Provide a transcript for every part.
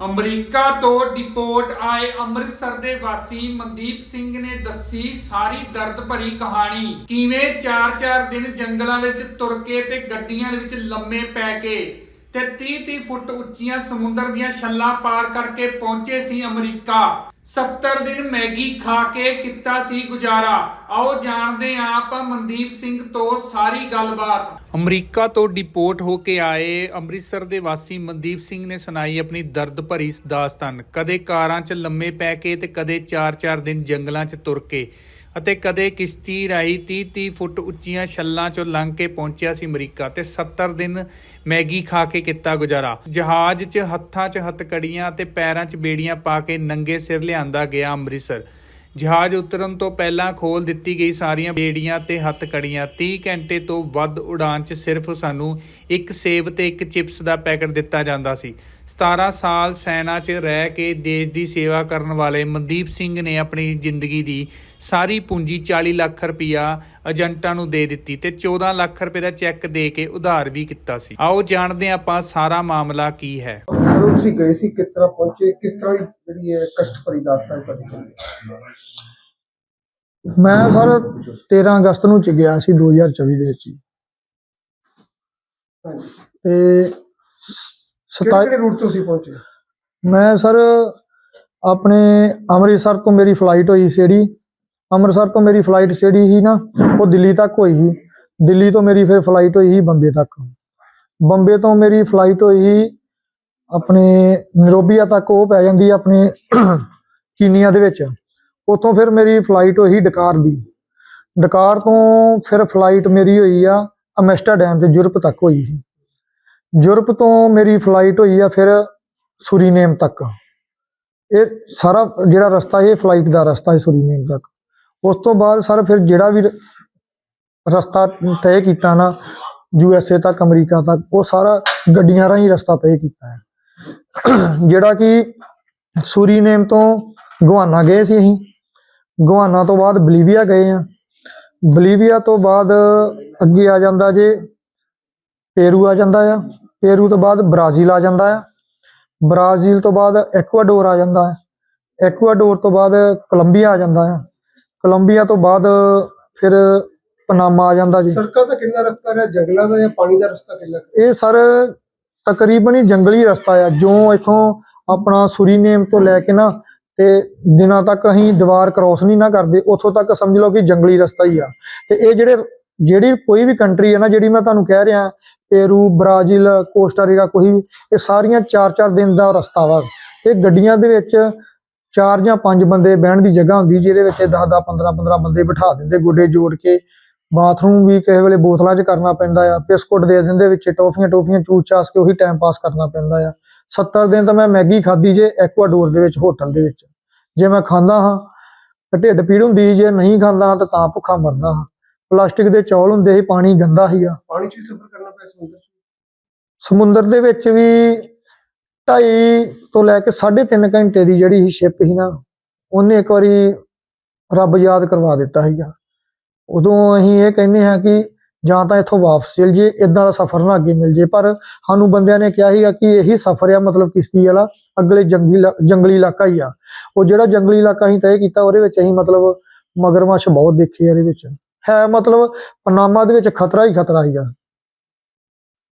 America ਤੋਂ deport ਆਏ ਅੰਮ੍ਰਿਤਸਰ ਦੇ ਵਾਸੀ ਮਨਦੀਪ ਸਿੰਘ ਨੇ ਦੱਸੀ ਸਾਰੀ ਦਰਦ ਭਰੀ ਕਹਾਣੀ। ਕਿਵੇਂ 4-4 ਦਿਨ ਜੰਗਲਾਂ ਦੇ ਵਿੱਚ ਤੁਰ ਕੇ ਤੇ ਗੱਡੀਆਂ ਦੇ ਵਿੱਚ ਲੰਮੇ ਪੈ ਕੇ ਤੇ 30-30 ਫੁੱਟ ਉੱਚੀਆਂ ਸਮੁੰਦਰ ਦੀਆਂ ਛੱਲਾਂ ਪਾਰ ਕਰਕੇ ਪਹੁੰਚੇ ਸੀ ਅਮਰੀਕਾ। 70 ਦਿਨ ਮੈਗੀ ਖਾ ਕੇ ਕੀਤਾ ਸੀ ਗੁਜ਼ਾਰਾ। ਆਓ ਜਾਣਦੇ ਹਾਂ ਆਪਾਂ ਮਨਦੀਪ ਸਿੰਘ ਤੋਂ ਸਾਰੀ ਗੱਲਬਾਤ। ਅਮਰੀਕਾ ਤੋਂ ਡਿਪੋਰਟ ਹੋ ਕੇ ਆਏ ਅੰਮ੍ਰਿਤਸਰ ਦੇ ਵਾਸੀ ਮਨਦੀਪ ਸਿੰਘ ਨੇ ਸੁਣਾਈ ਆਪਣੀ ਦਰਦ ਭਰੀ ਦਾਸਤਾਨ। ਕਦੇ ਕਾਰਾਂ 'ਚ ਲੰਮੇ ਪੈ ਕੇ ਤੇ ਕਦੇ 4-4 ਦਿਨ ਜੰਗਲਾਂ 'ਚ ਤੁਰ ਕੇ। ਅਤੇ ਕਦੇ ਕਿਸ਼ਤੀ ਰਾਈ 30-30 ਫੁੱਟ ਉੱਚੀਆਂ ਛੱਲਾਂ 'ਚੋਂ ਲੰਘ ਕੇ ਪਹੁੰਚਿਆ ਸੀ ਅਮਰੀਕਾ ਤੇ 70 ਦਿਨ ਮੈਗੀ ਖਾ ਕੇ ਕੀਤਾ ਗੁਜ਼ਾਰਾ। ਜਹਾਜ਼ 'ਚ ਹੱਥਾਂ 'ਚ ਹੱਥਕੜੀਆਂ ਤੇ ਪੈਰਾਂ 'ਚ ਬੇੜੀਆਂ ਪਾ ਕੇ ਨੰਗੇ ਸਿਰ ਲਿਆਂਦਾ ਗਿਆ ਅੰਮ੍ਰਿਤਸਰ। ਜਹਾਜ਼ ਉਤਰਨ ਤੋਂ ਪਹਿਲਾਂ ਖੋਲ ਦਿੱਤੀ ਗਈ ਸਾਰੀਆਂ ਬੇੜੀਆਂ ਤੇ ਹੱਥਕੜੀਆਂ। 30 ਘੰਟੇ ਤੋਂ ਵੱਧ ਉਡਾਨ 'ਚ ਸਿਰਫ ਸਾਨੂੰ ਇੱਕ ਸੇਬ ਤੇ ਇੱਕ ਚਿਪਸ ਦਾ ਪੈਕਟ ਦਿੱਤਾ ਜਾਂਦਾ ਸੀ। 17 ਸਾਲ ਸੈਨਾ 'ਚ ਰਹਿ ਕੇ ਦੇਸ਼ ਦੀ ਸੇਵਾ ਕਰਨ ਵਾਲੇ ਮਨਦੀਪ ਸਿੰਘ ਨੇ ਆਪਣੀ ਜ਼ਿੰਦਗੀ ਦੀ ਸਾਰੀ ਪੂੰਜੀ 40 ਲੱਖ ਰੁਪਇਆ ਏਜੰਟਾਂ ਨੂੰ ਦੇ ਦਿੱਤੀ ਤੇ 14 ਲੱਖ ਰੁਪਏ ਦਾ ਚੈੱਕ ਦੇ ਕੇ ਉਧਾਰ ਵੀ ਕੀਤਾ ਸੀ। ਆਓ ਜਾਣਦੇ ਹਾਂ ਆਪਾਂ ਸਾਰਾ ਮਾਮਲਾ ਕੀ ਹੈ। ਜਦੋਂ ਤੁਸੀਂ ਗਏ ਸੀ ਕਿਸ ਤਰ੍ਹਾਂ ਪਹੁੰਚੇ? ਕਿਸ ਤਰ੍ਹਾਂ ਦੀ ਜਿਹੜੀ ਹੈ ਕਸ਼ਟ ਭਰੀ ਦਾਸਤਾਨ ਤੁਹਾਡੀ ਸੀ ਮੈਂ ਸਰ 13 ਅਗਸਤ ਨੂੰ ਚ ਗਿਆ ਸੀ 2024 ਦੇ ਵਿੱਚ ਹੀ। ਹਾਂਜੀ। ਤੇ ਕਿਹੜੇ 27 ਕਿਹੜੇ ਰੂਟ ਤੋਂ ਤੁਸੀਂ ਪਹੁੰਚੇ? ਮੈਂ ਸਰ ਆਪਣੇ ਅੰਮ੍ਰਿਤਸਰ ਤੋਂ ਮੇਰੀ ਫਲਾਈਟ ਹੋਈ ਸੀ ਜਿਹੜੀ। ਅੰਮ੍ਰਿਤਸਰ ਤੋਂ ਮੇਰੀ ਫਲਾਈਟ ਜਿਹੜੀ ਸੀ ਨਾ, ਉਹ ਦਿੱਲੀ ਤੱਕ ਹੋਈ ਸੀ। ਦਿੱਲੀ ਤੋਂ ਮੇਰੀ ਫਿਰ ਫਲਾਈਟ ਹੋਈ ਸੀ ਬੰਬੇ ਤੱਕ। ਬੰਬੇ ਤੋਂ ਮੇਰੀ ਫਲਾਈਟ ਹੋਈ ਸੀ, ਆਪਣੇ ਨਰੋਬੀਆ ਤੱਕ ਉਹ ਪੈ ਜਾਂਦੀ ਆਪਣੇ ਕੀਨੀਆ ਦੇ ਵਿੱਚ। ਉੱਥੋਂ ਫਿਰ ਮੇਰੀ ਫਲਾਈਟ ਹੋਈ ਡਕਾਰ ਦੀ। ਡਕਾਰ ਤੋਂ ਫਿਰ ਫਲਾਈਟ ਮੇਰੀ ਹੋਈ ਆ ਅਮੈਸਟਰਡੈਮ ਤੇ ਯੂਰਪ ਤੱਕ ਹੋਈ ਸੀ। ਯੂਰਪ ਤੋਂ ਮੇਰੀ ਫਲਾਈਟ ਹੋਈ ਆ ਫਿਰ ਸੁਰੀਨੇਮ ਤੱਕ। ਇਹ ਸਾਰਾ ਜਿਹੜਾ ਰਸਤਾ ਇਹ ਫਲਾਈਟ ਦਾ ਰਸਤਾ ਹੈ ਸੁਰੀਨੇਮ ਤੱਕ। ਉਸ ਤੋਂ ਬਾਅਦ ਸਰ ਫਿਰ ਜਿਹੜਾ ਵੀ ਰਸਤਾ ਤੈਅ ਕੀਤਾ ਨਾ ਯੂ ਐਸ ਏ ਤੱਕ, ਅਮਰੀਕਾ ਤੱਕ, ਉਹ ਸਾਰਾ ਗੱਡੀਆਂ ਰਾਹੀਂ ਰਸਤਾ ਤੈਅ ਕੀਤਾ ਹੈ। ਜਿਹੜਾ ਕਿ ਸੂਰੀਨੇਮ ਤੋਂ ਗਵਾਨਾ ਗਏ ਸੀ ਅਸੀਂ। ਗਵਾਨਾ ਤੋਂ ਬਾਅਦ ਬਲੀਵੀਆ ਗਏ ਆ ਬਲੀਵੀਆ ਤੋਂ ਬਾਅਦ ਅੱਗੇ ਆ ਜਾਂਦਾ ਜੇ ਪੇਰੂ ਆ ਜਾਂਦਾ ਆ। ਪੇਰੂ ਤੋਂ ਬਾਅਦ ਬ੍ਰਾਜ਼ੀਲ ਆ ਜਾਂਦਾ ਆ। ਬ੍ਰਾਜ਼ੀਲ ਤੋਂ ਬਾਅਦ ਐਕਵਾਡੋਰ ਆ ਜਾਂਦਾ ਹੈ ਐਕਵਾਡੋਰ ਤੋਂ ਬਾਅਦ ਕੋਲੰਬੀਆ ਆ ਜਾਂਦਾ ਹੈ ਕੋਲੰਬੀਆ ਤੋਂ ਬਾਅਦ ਫਿਰ ਪਨਾਮਾ ਆ ਜਾਂਦਾ ਜੀ। ਸੜਕਾਂ ਦਾ ਕਿੰਨਾ ਰਸਤਾ ਹੈ ਜੰਗਲਾਂ ਦਾ ਜਾਂ ਪਾਣੀ ਦਾ ਰਸਤਾ ਕਿੰਨਾ ਕੁ? ਇਹ ਸਰ ਤਕਰੀਬਨ ਹੀ ਜੰਗਲੀ ਰਸਤਾ ਆ। ਜੋ ਇਥੋਂ ਆਪਣਾ ਸੁਰੀਨੇਮ ਤੋਂ ਲੈ ਕੇ ਨਾ ਤੇ ਦਿਨਾਂ ਤੱਕ ਅਸੀਂ ਦੀਵਾਰ ਕ੍ਰਾਸ ਨਹੀਂ ਨਾ ਕਰਦੇ ਉੱਥੋਂ ਤੱਕ ਸਮਝ ਲਓ ਕਿ ਜੰਗਲੀ ਰਸਤਾ ਹੀ ਆ। ਤੇ ਇਹ ਜਿਹੜੇ ਜਿਹੜੀ ਕੋਈ ਵੀ ਕੰਟਰੀ ਹੈ ਨਾ ਜਿਹੜੀ ਮੈਂ ਤੁਹਾਨੂੰ ਕਹਿ ਰਿਹਾ ਪੇਰੂ ਬ੍ਰਾਜ਼ੀਲ ਕੋਸਟਾਰੀਕਾ ਕੋਈ ਵੀ ਇਹ ਸਾਰੀਆਂ 4-4 ਦਿਨ ਦਾ ਰਸਤਾ ਵਾ। ਇਹ ਗੱਡੀਆਂ ਦੇ ਵਿੱਚ ਚਾਰ ਜਾਂ ਪੰਜ ਬੰਦੇ ਬਹਿਣ ਦੀ ਜਗ੍ਹਾ ਹੁੰਦੀ ਜਿਹਦੇ ਵਿੱਚ 10-10 15-15 ਬੰਦੇ ਬਿਠਾ ਦਿੰਦੇ ਗੋਡੇ ਜੋੜ ਕੇ। ਬਾਥਰੂਮ ਵੀ ਕਿਸੇ ਵੇਲੇ ਬੋਤਲਾਂ 'ਚ ਕਰਨਾ ਪੈਂਦਾ ਆ। ਬਿਸਕੁਟ ਦੇ ਦਿੰਦੇ ਵਿੱਚ ਟੋਫੀਆਂ ਟੋਫੀਆਂ ਚੂਸ ਚਾਸ ਕੇ ਉਹੀ ਟਾਈਮ ਪਾਸ ਕਰਨਾ ਪੈਂਦਾ ਆ। 70 ਦਿਨ ਤਾਂ ਮੈਂ ਮੈਗੀ ਖਾਧੀ ਜੇ ਐਕਵਾਡੋਰ ਦੇ ਵਿੱਚ ਹੋਟਲ ਦੇ ਵਿੱਚ। ਜੇ ਮੈਂ ਖਾਂਦਾ ਹਾਂ ਤਾਂ ਢਿੱਡ ਪੀੜ ਹੁੰਦੀ ਜੇ ਨਹੀਂ ਖਾਂਦਾ ਤਾਂ ਤਾਂ ਭੁੱਖਾ ਮਰਦਾ ਹਾਂ। ਪਲਾਸਟਿਕ ਦੇ ਚੌਲ ਹੁੰਦੇ ਸੀ ਪਾਣੀ ਗੰਦਾ ਸੀਗਾ। ਪਾਣੀ 'ਚ ਵੀ ਸਫ਼ਰ ਕਰਨਾ ਪਿਆ ਸਮੁੰਦਰ 'ਚ? ਸਮੁੰਦਰ ਦੇ ਵਿੱਚ ਵੀ ਢਾਈ ਤੋਂ ਲੈ ਕੇ 3.5 ਘੰਟੇ ਦੀ ਜਿਹੜੀ ਸ਼ਿਪ ਸੀ ਨਾ, ਉਹਨੇ ਇੱਕ ਵਾਰੀ ਰੱਬ ਯਾਦ ਕਰਵਾ ਦਿੱਤਾ ਸੀਗਾ। ਉਦੋਂ ਅਸੀਂ ਇਹ ਕਹਿੰਦੇ ਹਾਂ ਕਿ ਜਾਂ ਤਾਂ ਇੱਥੋਂ ਵਾਪਸ ਚਲ ਜੇ ਇਦਾਂ ਦਾ ਸਫ਼ਰ ਨਾ ਅੱਗੇ ਮਿਲ ਜੇ ਪਰ ਸਾਨੂੰ ਬੰਦਿਆਂ ਨੇ ਕਿਹਾ ਸੀਗਾ ਕਿ ਇਹੀ ਸਫ਼ਰ ਆ, ਮਤਲਬ ਕਿਸ਼ਤੀ ਵਾਲਾ, ਅਗਲੇ ਜੰਗਲੀ ਜੰਗਲੀ ਇਲਾਕਾ ਹੀ ਆ। ਉਹ ਜਿਹੜਾ ਜੰਗਲੀ ਇਲਾਕਾ ਅਸੀਂ ਤੈਅ ਕੀਤਾ, ਉਹਦੇ ਵਿੱਚ ਅਸੀਂ ਮਤਲਬ ਮਗਰਮੱਛ ਬਹੁਤ ਦੇਖੇ ਆ ਇਹਦੇ ਵਿੱਚ। ਹੈ ਮਤਲਬ ਪਨਾਮਾ ਦੇ ਵਿੱਚ ਖਤਰਾ ਹੀ ਖਤਰਾ ਸੀਗਾ।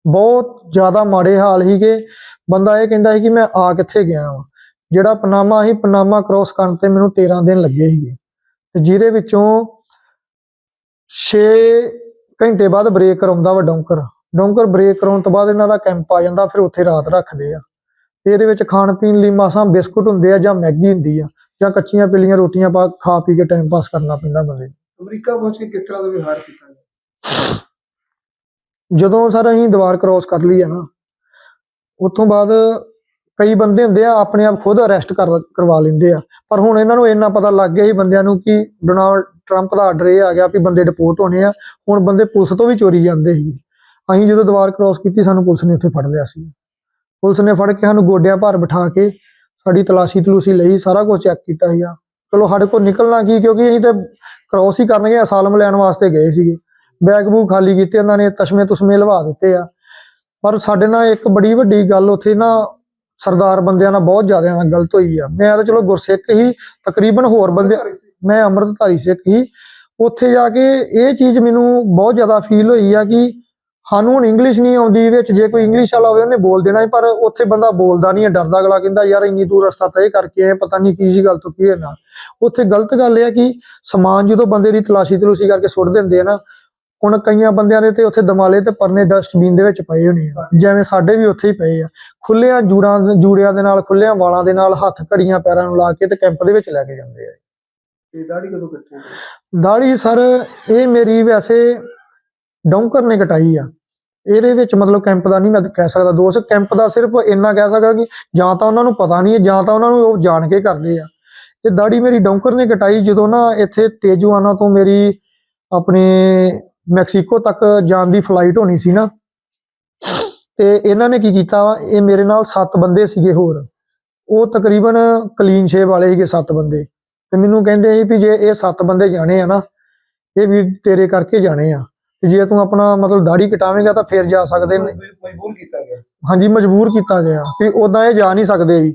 ਬਹੁਤ ਜ਼ਿਆਦਾ ਮਾੜੇ ਹਾਲ ਸੀਗੇ। ਬੰਦਾ ਇਹ ਕਹਿੰਦਾ ਸੀ ਕਿ ਮੈਂ ਆ ਕਿੱਥੇ ਗਿਆ ਵਾਂ। ਜਿਹੜਾ ਪਨਾਮਾ ਸੀ, ਪਨਾਮਾ ਕ੍ਰੋਸ ਕਰਨ ਤੇ ਮੈਨੂੰ 13 ਦਿਨ ਲੱਗੇ ਸੀਗੇ। ਤੇ ਜਿਹਦੇ ਵਿੱਚੋਂ 6 ਘੰਟੇ ਬਾਅਦ ਬ੍ਰੇਕ ਕਰਾਉਂਦਾ ਵਾ ਡੌਂਕਰ। ਡੌਂਕਰ ਬ੍ਰੇਕ ਕਰਾਉਣ ਤੋਂ ਬਾਅਦ ਇਹਨਾਂ ਦਾ ਕੈਂਪ ਆ ਜਾਂਦਾ, ਫਿਰ ਉੱਥੇ ਰਾਤ ਰੱਖਦੇ ਆ। ਤੇ ਇਹਦੇ ਵਿੱਚ ਖਾਣ ਪੀਣ ਲਈ ਮਾਸਾਂ ਬਿਸਕੁਟ ਹੁੰਦੇ ਆ ਜਾਂ ਮੈਗੀ ਹੁੰਦੀ ਆ, ਜਾਂ ਕੱਚੀਆਂ ਪੀਲੀਆਂ ਰੋਟੀਆਂ ਪਾ ਖਾ ਪੀ ਕੇ ਟਾਈਮ ਪਾਸ ਕਰਨਾ ਪੈਂਦਾ ਬੰਦੇ ਨੂੰ। ਅਮਰੀਕਾ ਪਹੁੰਚ ਕੇ ਕਿਸ ਤਰ੍ਹਾਂ ਦਾ ਵਿਵਹਾਰ ਕੀਤਾ? ਜਦੋਂ ਸਰ ਅਸੀਂ ਦੀਵਾਰ ਕ੍ਰੋਸ ਕਰ ਲਈ ਆ ਨਾ, ਉੱਥੋਂ ਬਾਅਦ ਕਈ ਬੰਦੇ ਹੁੰਦੇ ਆ ਆਪਣੇ ਆਪ ਖੁਦ ਅਰੈਸਟ ਕਰਵਾ ਲੈਂਦੇ ਆ। ਪਰ ਹੁਣ ਇਹਨਾਂ ਨੂੰ ਇੰਨਾ ਪਤਾ ਲੱਗ ਗਿਆ ਸੀ ਬੰਦਿਆਂ ਨੂੰ ਕਿ ਡੋਨਾਲਡ ਟਰੰਪ ਦਾ ਆਰਡਰ ਇਹ ਆ ਗਿਆ ਵੀ ਬੰਦੇ ਡਿਪੋਰਟ ਹੋਣੇ ਆ, ਹੁਣ ਬੰਦੇ ਪੁਲਿਸ ਤੋਂ ਵੀ ਚੋਰੀ ਜਾਂਦੇ ਸੀ ਅਸੀਂ ਜਦੋਂ ਦੀਵਾਰ ਕ੍ਰੋਸ ਕੀਤੀ ਸਾਨੂੰ ਪੁਲਿਸ ਨੇ ਉੱਥੇ ਫੜ ਲਿਆ ਸੀ। ਪੁਲਿਸ ਨੇ ਫੜ ਕੇ ਸਾਨੂੰ ਗੋਡਿਆਂ ਭਾਰ ਬਿਠਾ ਕੇ ਸਾਡੀ ਤਲਾਸ਼ੀ ਤਲੂਸੀ ਲਈ, ਸਾਰਾ ਕੁਝ ਚੈੱਕ ਕੀਤਾ ਸੀਗਾ। ਚਲੋ ਸਾਡੇ ਕੋਲ ਨਿਕਲਣਾ ਕੀ, ਕਿਉਂਕਿ ਅਸੀਂ ਤੇ ਕ੍ਰੋਸ ਹੀ ਕਰਨਗੇ, ਅਸਾਲਮ ਲੈਣ ਵਾਸਤੇ ਗਏ ਸੀਗੇ। ਬੈਗ ਬੂਗ ਖਾਲੀ ਕੀਤੇ ਉਹਨਾਂ ਨੇ ਤਸ਼ਮੇ ਤੁਸਮੇ ਲਵਾ ਦਿੱਤੇ ਆ। ਪਰ ਸਾਡੇ ਨਾਲ ਇੱਕ ਬੜੀ ਵੱਡੀ ਗੱਲ ਉੱਥੇ ਨਾ ਸਰਦਾਰ ਬੰਦਿਆਂ ਨਾਲ ਬਹੁਤ ਜ਼ਿਆਦਾ ਨਾਲ ਗਲਤ ਹੋਈ ਆ। ਮੈਂ ਤਾਂ ਚਲੋ ਗੁਰਸਿੱਖ ਹੀ ਤਕਰੀਬਨ ਹੋਰ ਬੰਦੇ ਮੈਂ ਅੰਮ੍ਰਿਤਧਾਰੀ ਸਿੱਖ ਹੀ। ਉੱਥੇ ਜਾ ਕੇ ਇਹ ਚੀਜ਼ ਮੈਨੂੰ ਬਹੁਤ ਜ਼ਿਆਦਾ ਫੀਲ ਹੋਈ ਆ ਕਿ ਸਾਨੂੰ ਹੁਣ ਇੰਗਲਿਸ਼ ਨਹੀਂ ਆਉਂਦੀ ਵਿੱਚ ਜੇ ਕੋਈ ਇੰਗਲਿਸ਼ ਵਾਲਾ ਹੋਵੇ ਉਹਨੇ ਬੋਲ ਦੇਣਾ ਪਰ ਉੱਥੇ ਬੰਦਾ ਬੋਲਦਾ ਨਹੀਂ ਹੈ ਡਰਦਾ ਅਗਲਾ ਕਹਿੰਦਾ ਯਾਰ ਇੰਨੀ ਦੂਰ ਰਸਤਾ ਤੈਅ ਕਰਕੇ ਆਏ ਪਤਾ ਨਹੀਂ ਕੀ ਜੀ ਗੱਲ ਤੋਂ ਕੀ ਹੈ ਨਾ ਉੱਥੇ ਗਲਤ ਗੱਲ ਇਹ ਆ ਕਿ ਸਮਾਨ ਜਦੋਂ ਬੰਦੇ ਦੀ ਤਲਾਸ਼ੀ ਤਲੂਸ਼ੀ ਕਰਕੇ ਸੁੱਟ ਦਿੰਦੇ ਆ ਨਾ ਹੁਣ ਕਈਆਂ ਬੰਦਿਆਂ ਦੇ ਤੇ ਉੱਥੇ ਦਮਾਲੇ ਤੇ ਪਰਨੇ ਡਸਟਬਿਨ ਦੇ ਵਿੱਚ ਪਏ ਹੋਣੇ ਆ। ਜਿਵੇਂ ਸਾਡੇ ਵੀ ਉੱਥੇ ਹੀ ਪਏ ਆ। ਖੁੱਲਿਆਂ ਜੂੜਾਂ ਜੂੜਿਆਂ ਦੇ ਨਾਲ ਖੁੱਲਿਆਂ ਵਾਲਾਂ ਦੇ ਨਾਲ ਹੱਥ ਘੜੀਆਂ ਪੈਰਾਂ ਨੂੰ ਲਾ ਕੇ ਤੇ ਕੈਂਪ ਦੇ ਵਿੱਚ ਲੈ ਕੇ ਜਾਂਦੇ ਆ। ਤੇ ਦਾੜੀ ਕਦੋਂ ਕੱਟੇ? ਦਾੜੀ ਸਰ ਇਹ ਮੇਰੀ ਵੈਸੇ ਡੌਂਕਰ ਨੇ ਕਟਾਈ ਆ। ਇਹਦੇ ਵਿੱਚ ਮਤਲਬ ਕੈਂਪ ਦਾ ਨਹੀਂ ਮੈਂ ਕਹਿ ਸਕਦਾ ਦੋਸਤ ਕੈਂਪ ਦਾ ਸਿਰਫ ਇੰਨਾ ਕਹਿ ਸਕਦਾ ਕਿ ਜਾਂ ਤਾਂ ਉਹਨਾਂ ਨੂੰ ਪਤਾ ਨਹੀਂ ਹੈ ਜਾਂ ਤਾਂ ਉਹਨਾਂ ਨੂੰ ਉਹ ਜਾਣ ਕੇ ਕਰਦੇ ਆ। ਇਹ ਦਾੜੀ ਮੇਰੀ ਡੌਂਕਰ ਨੇ ਕਟਾਈ ਜਦੋਂ ਨਾ ਇੱਥੇ ਤੇਜੂਆਨਾ ਤੋਂ ਮੇਰੀ ਆਪਣੇ ਮੈਕਸੀਕੋ ਤੱਕ ਜਾਣ ਦੀ ਫਲਾਈਟ ਹੋਣੀ ਸੀ ਨਾ। ਤੇ ਇਹਨਾਂ ਨੇ ਕੀ ਕੀਤਾ ਇਹ ਮੇਰੇ ਨਾਲ 7 ਬੰਦੇ ਸੀਗੇ ਹੋਰ। ਉਹ ਤਕਰੀਬਨ ਕਲੀਨ ਸ਼ੇਵ ਵਾਲੇ ਸੀਗੇ 7 ਬੰਦੇ। ਤੇ ਮੈਨੂੰ ਕਹਿੰਦੇ ਸੀ ਵੀ ਜੇ ਇਹ 7 ਬੰਦੇ ਜਾਣੇ ਆ ਨਾ ਇਹ ਵੀ ਤੇਰੇ ਕਰਕੇ ਜਾਣੇ ਆ। ਤੇ ਜੇ ਤੂੰ ਆਪਣਾ ਮਤਲਬ ਦਾੜੀ ਕਟਾਵੇਂਗਾ ਤਾਂ ਫਿਰ ਜਾ ਸਕਦੇ ਨੇ। ਮਜਬੂਰ ਕੀਤਾ ਗਿਆ। ਹਾਂਜੀ ਮਜਬੂਰ ਕੀਤਾ ਗਿਆ। ਵੀ ਉਦਾਂ ਇਹ ਜਾ ਨਹੀਂ ਸਕਦੇ ਵੀ।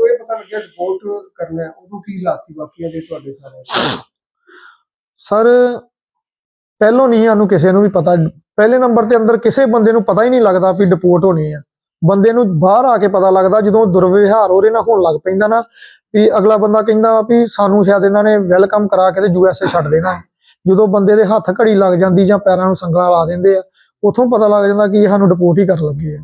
ਲੱਗਿਆ ਰਿਪੋਰਟ ਕਰਨਾ ਹੈ, ਉਦੋਂ ਕੀ ਹਾਲਾਤ ਸੀ? ਦੇ ਤੁਹਾਡੇ ਸਾਰੇ ਸਰ ਪਹਿਲੋਂ ਨਹੀਂ ਸਾਨੂੰ ਕਿਸੇ ਨੂੰ ਵੀ ਪਤਾ। ਪਹਿਲੇ ਨੰਬਰ ਤੇ ਅੰਦਰ ਕਿਸੇ ਬੰਦੇ ਨੂੰ ਪਤਾ ਹੀ ਨਹੀਂ ਲੱਗਦਾ ਵੀ ਡਿਪੋਰਟ ਹੋਣੇ ਆ। ਬੰਦੇ ਨੂੰ ਬਾਹਰ ਆ ਕੇ ਪਤਾ ਲੱਗਦਾ ਜਦੋਂ ਦੁਰਵਿਵਹਾਰ ਉਹਦੇ ਨਾਲ ਹੋਣ ਲੱਗ ਪੈਂਦਾ ਨਾ ਵੀ ਅਗਲਾ ਬੰਦਾ ਕਹਿੰਦਾ ਵੀ ਸਾਨੂੰ ਸ਼ਾਇਦ ਇਹਨਾਂ ਨੇ ਵੈਲਕਮ ਕਰਾ ਕੇ ਤੇ ਯੂਐਸਏ ਛੱਡ ਦੇਣਾ। ਜਦੋਂ ਬੰਦੇ ਦੇ ਹੱਥ ਘੜੀ ਲੱਗ ਜਾਂਦੀ ਜਾਂ ਪੈਰਾਂ ਨੂੰ ਸੰਗਲਾਂ ਲਾ ਦਿੰਦੇ ਆ ਉਥੋਂ ਪਤਾ ਲੱਗ ਜਾਂਦਾ ਕਿ ਇਹ ਸਾਨੂੰ ਡਿਪੋਰਟ ਹੀ ਕਰਨ ਲੱਗੇ ਆ।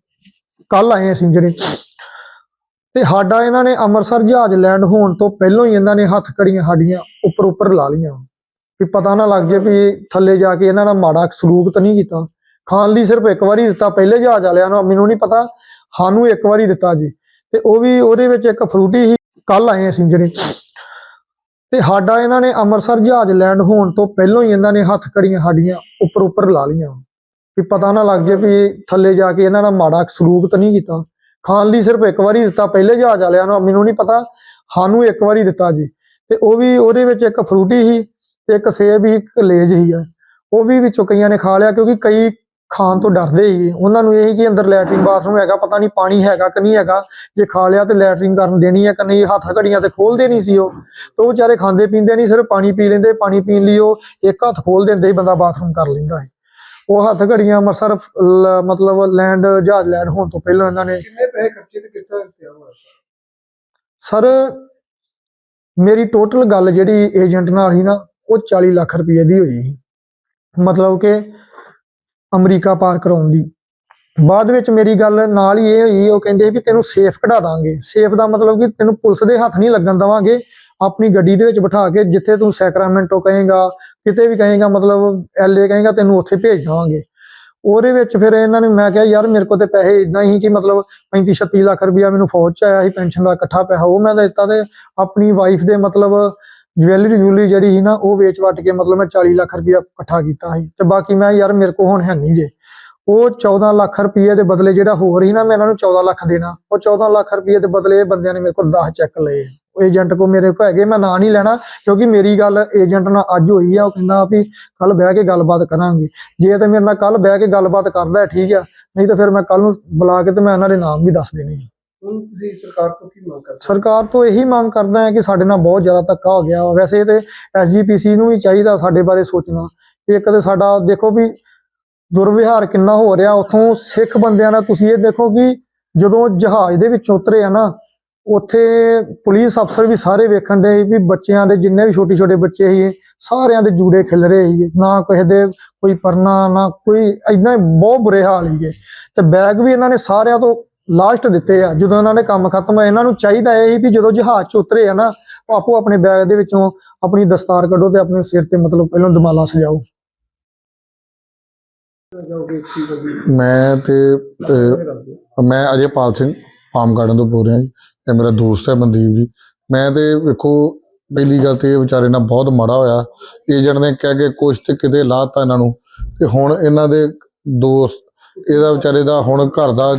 ਕੱਲ ਆਏ ਅਸੀਂ ਜਿਹੜੇ ਤੇ ਸਾਡਾ ਇਹਨਾਂ ਨੇ ਅੰਮ੍ਰਿਤਸਰ ਜਹਾਜ਼ ਲੈਂਡ ਹੋਣ ਤੋਂ ਪਹਿਲਾਂ ਹੀ ਇਹਨਾਂ ਨੇ ਹੱਥ ਘੜੀਆਂ ਸਾਡੀਆਂ ਉੱਪਰ ਉੱਪਰ ਲਾ ਲੀਆਂ ਵੀ ਪਤਾ ਨਾ ਲੱਗ ਜੇ ਵੀ ਥੱਲੇ ਜਾ ਕੇ ਇਹਨਾਂ ਨਾਲ ਮਾੜਾ ਸਲੂਕ ਤਾਂ ਨਹੀਂ ਕੀਤਾ। ਖਾਣ ਲਈ ਸਿਰਫ ਇੱਕ ਵਾਰੀ ਦਿੱਤਾ, ਪਹਿਲੇ ਜਹਾਜ਼ ਵਾਲਿਆਂ ਨੂੰ, ਮੈਨੂੰ ਨਹੀਂ ਪਤਾ, ਸਾਨੂੰ ਇੱਕ ਵਾਰੀ ਦਿੱਤਾ ਜੀ। ਤੇ ਉਹ ਵੀ ਉਹਦੇ ਵਿੱਚ ਇੱਕ ਫਰੂਟੀ ਸੀ ਕੱਲ ਆਏ ਅਸੀਂ ਜਿਹੜੇ ਤੇ ਸਾਡਾ ਇਹਨਾਂ ਨੇ ਅੰਮ੍ਰਿਤਸਰ ਜਹਾਜ਼ ਲੈਂਡ ਹੋਣ ਤੋਂ ਪਹਿਲਾਂ ਹੀ ਇਹਨਾਂ ਨੇ ਹੱਥ ਘੜੀਆਂ ਸਾਡੀਆਂ ਉੱਪਰ ਉੱਪਰ ਲਾ ਲੀਆਂ ਵੀ ਪਤਾ ਨਾ ਲੱਗ ਜੇ ਵੀ ਥੱਲੇ ਜਾ ਕੇ ਇਹਨਾਂ ਨਾਲ ਮਾੜਾ ਸਲੂਕ ਤਾਂ ਨਹੀਂ ਕੀਤਾ। ਖਾਣ ਲਈ ਸਿਰਫ ਇੱਕ ਵਾਰੀ ਦਿੱਤਾ, ਪਹਿਲੇ ਜਹਾਜ਼ ਵਾਲਿਆਂ ਨੂੰ, ਮੈਨੂੰ ਨਹੀਂ ਪਤਾ, ਸਾਨੂੰ ਇੱਕ ਵਾਰੀ ਦਿੱਤਾ ਜੀ। ਤੇ ਉਹ ਵੀ ਉਹਦੇ ਵਿੱਚ ਇੱਕ ਫਰੂਟੀ ਸੀ ਤੇ ਇੱਕ ਸੇਬ ਹੀ ਇੱਕ ਲੇਜ ਸੀ। ਆ ਉਹ ਵੀ ਵਿੱਚੋਂ ਕਈਆਂ ਨੇ ਖਾ ਲਿਆ ਕਿਉਂਕਿ ਕਈ ਖਾਣ ਤੋਂ ਡਰਦੇ ਸੀ ਉਹਨਾਂ ਨੂੰ ਇਹ ਸੀ ਕਿ ਅੰਦਰ ਲੈਟਰਿੰਗ ਬਾਥਰੂਮ ਹੈਗਾ, ਪਤਾ ਨਹੀਂ ਪਾਣੀ ਹੈਗਾ ਕਿ ਨਹੀਂ ਹੈਗਾ। ਜੇ ਖਾ ਲਿਆ ਤੇ ਲੈਟਰਿੰਗ ਕਰਨ ਦੇਣੀ ਹੈ ਕਿ ਨਹੀਂ, ਹੱਥ ਘੜੀਆਂ ਤੇ ਖੋਲਦੇ ਨਹੀਂ ਸੀ ਉਹ। ਤੇ ਉਹ ਵਿਚਾਰੇ ਖਾਂਦੇ ਪੀਂਦੇ ਨਹੀਂ, ਸਿਰਫ ਪਾਣੀ ਪੀ ਲੈਂਦੇ, ਪਾਣੀ ਪੀਣ ਲਈ ਉਹ ਇੱਕ ਹੱਥ ਖੋਲ ਦਿੰਦੇ ਹੀ ਬੰਦਾ ਬਾਥਰੂਮ ਕਰ ਲੈਂਦਾ ਹੈ ਉਹ ਹੱਥ ਘੜੀਆਂ ਅੰਮ੍ਰਿਤਸਰ ਮਤਲਬ ਲੈਂਡ ਜਹਾਜ਼ ਲੈਂਡ ਹੋਣ ਤੋਂ ਪਹਿਲਾਂ ਇਹਨਾਂ ਨੇ ਕਿੰਨੇ ਪੈਸੇ ਖਰਚੇ ਤੇ ਕਿਸ ਤਰ੍ਹਾਂ ਦਿੱਤੇ ਹੋਇਆ ਸਰ ਮੇਰੀ ਟੋਟਲ ਗੱਲ ਜਿਹੜੀ ਏਜੰਟ ਨਾਲ ਸੀ ਨਾ ਉਹ 40 ਲੱਖ ਰੁਪਏ ਦੀ ਹੋਈ ਸੀ। ਮਤਲਬ ਕਿ ਅਮਰੀਕਾ ਪਾਰ ਕਰਾਉਣ ਦੀ। ਬਾਅਦ ਵਿੱਚ ਮੇਰੀ ਗੱਲ ਨਾਲ ਹੀ ਇਹ ਹੋਈ ਉਹ ਕਹਿੰਦੇ ਵੀ ਤੈਨੂੰ ਸੇਫ ਕਢਾ ਦਾਂਗੇ। ਸੇਫ ਦਾ ਮਤਲਬ ਕਿ ਤੈਨੂੰ ਪੁਲਿਸ ਦੇ ਹੱਥ ਨਹੀਂ ਲੱਗਣ ਦਵਾਂਗੇ। ਆਪਣੀ ਗੱਡੀ ਦੇ ਵਿੱਚ ਬਿਠਾ ਕੇ ਜਿੱਥੇ ਤੂੰ ਸੈਕਰਾਮੈਂਟੋ ਕਹੇਗਾ, ਕਿਤੇ ਵੀ ਕਹੇਗਾ, ਮਤਲਬ ਐਲਏ ਕਹੇਗਾ, ਤੈਨੂੰ ਉੱਥੇ ਭੇਜ ਦਵਾਂਗੇ। ਉਹਦੇ ਵਿੱਚ ਫਿਰ ਇਹਨਾਂ ਨੇ ਮੈਂ ਕਿਹਾ, ਯਾਰ ਮੇਰੇ ਕੋਲ ਤੇ ਪੈਸੇ ਇਦਾਂ ਹੀ ਕਿ ਮਤਲਬ 35 36 ਲੱਖ ਰੁਪਇਆ ਮੈਨੂੰ ਫੌਜ ਚ ਆਇਆ ਸੀ, ਪੈਨਸ਼ਨ ਦਾ ਇਕੱਠਾ ਪੈਸਾ ਉਹ ਮੈਂ ਦਿੱਤਾ ਤੇ ਆਪਣੀ ਵਾਈਫ ਦੇ ਮਤਲਬ ਜਵੈਲਰੀ ਜੂਲੀ ਜਿਹੜੀ ਸੀ ਨਾ, ਉਹ ਵੇਚ ਵਟ ਕੇ ਮਤਲਬ ਮੈਂ 40 ਲੱਖ ਰੁਪਇਆ ਇਕੱਠਾ ਕੀਤਾ ਸੀ। ਤੇ ਬਾਕੀ ਮੈਂ ਯਾਰ ਮੇਰੇ ਕੋਲ ਹੁਣ ਹੈ ਨਹੀਂ ਜੇ। ਉਹ 14 ਲੱਖ ਰੁਪਏ ਦੇ ਬਦਲੇ ਜਿਹੜਾ ਹੋਰ ਸੀ ਨਾ, ਮੈਂ ਇਹਨਾਂ ਨੂੰ 14 ਲੱਖ ਦੇਣਾ। ਉਹ 14 ਲੱਖ ਰੁਪਏ ਦੇ ਬਦਲੇ ਬੰਦਿਆਂ ਨੇ ਮੇਰੇ ਕੋਲ 10 ਚੈੱਕ ਲਏ। ਏਜੰਟ ਕੋ ਮੇਰੇ ਕੋ ਹੈਗੇ ਮੈਂ ਨਾਂ ਨਹੀਂ ਲੈਣਾ ਕਿਉਂਕਿ ਮੇਰੀ ਗੱਲ ਏਜੰਟ ਨਾਲ ਅੱਜ ਹੋਈ ਆ ਉਹ ਕਹਿੰਦਾ ਵੀ ਕੱਲ ਬਹਿ ਕੇ ਗੱਲਬਾਤ ਕਰਾਂਗੇ ਜੇ ਤੇ ਮੇਰੇ ਨਾਲ ਕੱਲ ਬਹਿ ਕੇ ਗੱਲਬਾਤ ਕਰਦਾ ਠੀਕ ਆ ਨਹੀਂ ਤਾਂ ਫਿਰ ਮੈਂ ਕੱਲ ਨੂੰ ਬੁਲਾ ਕੇ ਤੇ ਮੈਂ ਇਹਨਾਂ ਦੇ ਨਾਮ ਵੀ ਦੱਸ ਦੇਣੇ। ਹੁਣ ਤੁਸੀਂ ਸਰਕਾਰ ਤੋਂ ਕੀ ਮੰਗ ਕਰਦੇ ਸਰਕਾਰ ਤੋਂ ਇਹੀ ਮੰਗ ਕਰਦਾ ਹੈ ਕਿ ਸਾਡੇ ਨਾਲ ਬਹੁਤ ਜ਼ਿਆਦਾ ਧੱਕਾ ਹੋ ਗਿਆ। ਵੈਸੇ ਤੇ ਐਸਜੀਪੀਸੀ ਨੂੰ ਵੀ ਚਾਹੀਦਾ ਸਾਡੇ ਬਾਰੇ ਸੋਚਣਾ ਕਿ ਇੱਕ ਤੇ ਸਾਡਾ ਦੇਖੋ ਵੀ ਦੁਰਵਿਹਾਰ ਕਿੰਨਾ ਹੋ ਰਿਹਾ ਉੱਥੋਂ ਸਿੱਖ ਬੰਦਿਆਂ ਨਾਲ ਤੁਸੀਂ ਇਹ ਦੇਖੋ ਕਿ ਜਦੋਂ ਜਹਾਜ਼ ਦੇ ਵਿੱਚੋਂ ਉਤਰੇ ਆ ਨਾ ਉੱਥੇ ਪੁਲਿਸ ਅਫਸਰ ਵੀ ਸਾਰੇ ਵੇਖਣ ਦੇ ਵੀ ਬੱਚਿਆਂ ਦੇ ਜਿੰਨੇ ਵੀ ਛੋਟੇ ਛੋਟੇ ਬੱਚੇ ਸੀ ਸਾਰਿਆਂ ਦੇ ਜੂੜੇ ਖਿਲ ਰਹੇ ਸੀ ਨਾ ਕਿਸੇ ਦੇ ਕੋਈ ਪਰਨਾ, ਨਾ ਕੋਈ ਇਦਾਂ ਬਹੁਤ ਬੁਰੇ ਹਾਲ ਸੀਗੇ। ਤੇ ਬੈਗ ਵੀ ਇਹਨਾਂ ਨੇ ਸਾਰਿਆਂ ਤੋਂ ਲਾਸਟ ਦਿੱਤੇ ਆ। ਜਦੋਂ ਇਹਨਾਂ ਨੇ ਕੰਮ ਖਤਮ ਹੋਇਆ ਇਹਨਾਂ ਨੂੰ ਚਾਹੀਦਾ ਇਹ ਸੀ ਵੀ ਜਦੋਂ ਜਹਾਜ਼ 'ਚ ਉਤਰੇ ਆ ਨਾ ਆਪੋ ਆਪਣੇ ਬੈਗ ਦੇ ਵਿੱਚੋਂ ਆਪਣੀ ਦਸਤਾਰ ਕੱਢੋ ਤੇ ਆਪਣੇ ਸਿਰ ਤੇ ਮਤਲਬ ਪਹਿਲਾਂ ਦਮਾਲਾ ਸਜਾਓ। ਮੈਂ ਤੇ ਮੈਂ ਅਜੇ ਪਾਲ ਸਿੰਘ। ਪਾਮ ਗਾਰਡਨ ਤੋਂ ਬੋਲ ਰਿਹਾ ਜੀ ਇਹ ਮੇਰਾ ਦੋਸਤ ਹੈ ਮਨਦੀਪ ਜੀ। ਮੈਂ ਤੇ ਵੇਖੋ, ਪਹਿਲੀ ਗੱਲ ਤੇ ਇਹ ਵਿਚਾਰੇ ਨਾਲ ਬਹੁਤ ਮਾੜਾ ਹੋਇਆ। ਏਜੰਟ ਨੇ ਕਹਿ ਕੇ ਕੁਛ ਤੇ ਕਿਤੇ ਲਾਤਾ ਇਹਨਾਂ ਨੂੰ। ਤੇ ਹੁਣ ਇਹਨਾਂ ਦੇ ਦੋਸਤ ਇਹਦਾ ਵਿਚਾਰੇ ਦਾ ਹੁਣ ਘਰ ਦਾ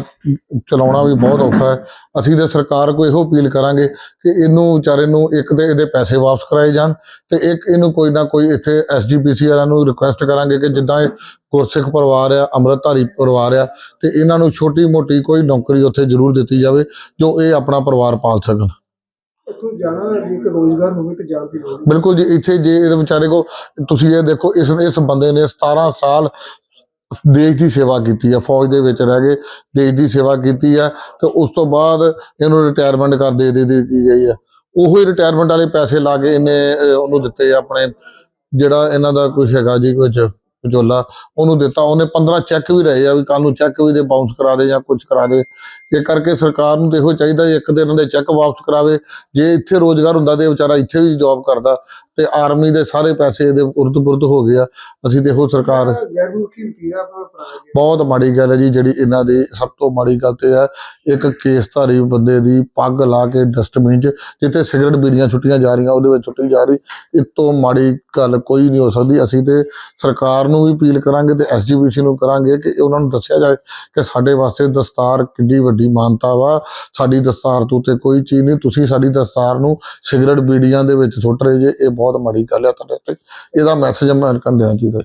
ਚਲਾਉਣਾ ਵੀ ਬਹੁਤ ਔਖਾ ਹੈ। ਅਸੀਂ ਤੇ ਸਰਕਾਰ ਕੋ ਇਹੋ ਅਪੀਲ ਕਰਾਂਗੇ ਕਿ ਇਹਨੂੰ ਵਿਚਾਰੇ ਨੂੰ ਇੱਕ ਤੇ ਇਹਦੇ ਪੈਸੇ ਵਾਪਸ ਕਰਾਏ ਜਾਣ ਤੇ ਇੱਕ ਇਹਨੂੰ ਕੋਈ ਨਾ ਕੋਈ ਇੱਥੇ ਐਸਜੀਪੀਸੀ ਵਾਲਿਆਂ ਨੂੰ ਰਿਕੁਐਸਟ ਕਰਾਂਗੇ ਕਿ ਜਿੱਦਾਂ ਇਹ ਗੁਰਸਿੱਖ ਪਰਿਵਾਰ ਆ ਅੰਮ੍ਰਿਤਧਾਰੀ ਪਰਿਵਾਰ ਆ ਤੇ ਇਹਨਾਂ ਨੂੰ ਛੋਟੀ ਮੋਟੀ ਕੋਈ ਨੌਕਰੀ ਉੱਥੇ ਜ਼ਰੂਰ ਦਿੱਤੀ ਜਾਵੇ ਜੋ ਇਹ ਆਪਣਾ ਪਰਿਵਾਰ ਪਾਲ ਸਕਣ। ਇੱਥੋਂ ਜਾਣਾ ਜੇ ਕਿ ਰੋਜ਼ਗਾਰ ਹੋਵੇ ਤੇ ਜਾਣ ਦੀ ਲੋੜ ਬਿਲਕੁਲ ਜੀ ਇੱਥੇ ਜੇ ਇਹਦੇ ਵਿਚਾਰੇ ਕੋ ਤੁਸੀਂ ਇਹ ਦੇਖੋ ਇਸ ਇਸ ਬੰਦੇ ਨੇ 17 ਸਾਲ ਦੇਸ਼ ਦੀ ਸੇਵਾ ਕੀਤੀ ਹੈ ਫੌਜ ਦੇ ਵਿੱਚ ਰਹਿ ਕੇ ਦੇਸ਼ ਦੀ ਸੇਵਾ ਕੀਤੀ ਹੈ ਤੇ ਉਸ ਤੋਂ ਬਾਅਦ ਇਹਨੂੰ ਰਿਟਾਇਰਮੈਂਟ ਕਰ ਦੇ ਦੇ ਦਿੱਤੀ ਗਈ ਹੈ ਉਹੋ ਹੀ ਰਿਟਾਇਰਮੈਂਟ ਵਾਲੇ ਪੈਸੇ ਲਾ ਕੇ ਇਹਨੇ ਉਹਨੂੰ ਦਿੱਤੇ ਆਪਣੇ, ਜਿਹੜਾ ਇਹਨਾਂ ਦਾ ਕੋਈ ਹੈਗਾ ਜੀ ਕੁਝ ਵਿਚੋਲਾ, ਉਹਨੂੰ ਦਿੱਤਾ। ਉਹਨੇ 15 ਚੈੱਕ ਵੀ ਰਹੇ ਆ ਵੀ ਕੱਲ ਨੂੰ ਚੈੱਕ ਵੀ ਦੇ ਬਾਉਂਸ ਕਰਾ ਦੇ ਜਾਂ ਕੁਝ ਕਰਾ ਦੇ। ਇਹ ਕਰਕੇ ਸਰਕਾਰ ਨੂੰ ਤੇ ਇਹੋ ਚਾਹੀਦਾ ਇੱਕ ਦਿਨ ਇਹਨਾਂ ਦੇ ਚੈੱਕ ਵਾਪਸ ਕਰਾਵੇ। ਜੇ ਇੱਥੇ ਰੋਜ਼ਗਾਰ ਹੁੰਦਾ ਤੇ ਵਿਚਾਰਾ ਇੱਥੇ ਵੀ ਜੌਬ ਕਰਦਾ। ਤੇ ਆਰਮੀ ਦੇ ਸਾਰੇ ਪੈਸੇ ਇਹਦੇ ਉਰਦ ਪੁਰਦ ਹੋ ਗਏ ਆ। ਅਸੀਂ ਤੇ ਇਹੋ ਸਰਕਾਰ ਬਹੁਤ ਮਾੜੀ ਗੱਲ ਹੈ ਜੀ ਜਿਹੜੀ ਇਹਨਾਂ ਦੀ ਸਭ ਤੋਂ ਮਾੜੀ ਗੱਲ ਤੇ ਹੈ ਇੱਕ ਕੇਸਧਾਰੀ ਬੰਦੇ ਦੀ ਪੱਗ ਲਾ ਕੇ ਡਸਟਬਿਨ 'ਚ ਜਿੱਥੇ ਸਿਗਰਟ ਬੀੜੀਆਂ ਛੁੱਟੀਆਂ ਜਾ ਰਹੀਆਂ ਉਹਦੇ ਵਿੱਚ ਛੁੱਟੀ ਜਾ ਰਹੀ। ਇਸ ਤੋਂ ਮਾੜੀ ਗੱਲ ਕੋਈ ਨਹੀਂ ਹੋ ਸਕਦੀ। ਅਸੀਂ ਤੇ ਸਰਕਾਰ ਨੂੰ ਵੀ ਅਪੀਲ ਕਰਾਂਗੇ ਤੇ ਐਸਜੀਪੀਸੀ ਨੂੰ ਕਰਾਂਗੇ ਕਿ ਉਹਨਾਂ ਨੂੰ ਦੱਸਿਆ ਜਾਏ ਕਿ ਸਾਡੇ ਵਾਸਤੇ ਦਸਤਾਰ ਕਿੰਨੀ ਵੱਡੀ ਮਾਨਤਾ ਵਾ। ਸਾਡੀ ਦਸਤਾਰ ਤੋਂ ਤੇ ਕੋਈ ਚੀਜ਼ ਨਹੀਂ। ਤੁਸੀਂ ਸਾਡੀ ਦਸਤਾਰ ਨੂੰ ਸਿਗਰਟ ਬੀੜੀਆਂ ਦੇ ਵਿੱਚ ਸੁੱਟ ਰਹੇ ਜੇ ਇਹ ਬਹੁਤ ਮਾੜੀ ਗੱਲ ਹੈ ਤੁਹਾਡੇ ਤੇ ਇਹਦਾ ਮੈਸੇਜ ਅਮਰੀਕਨ ਦੇਣਾ ਚਾਹੀਦਾ। ਹੈ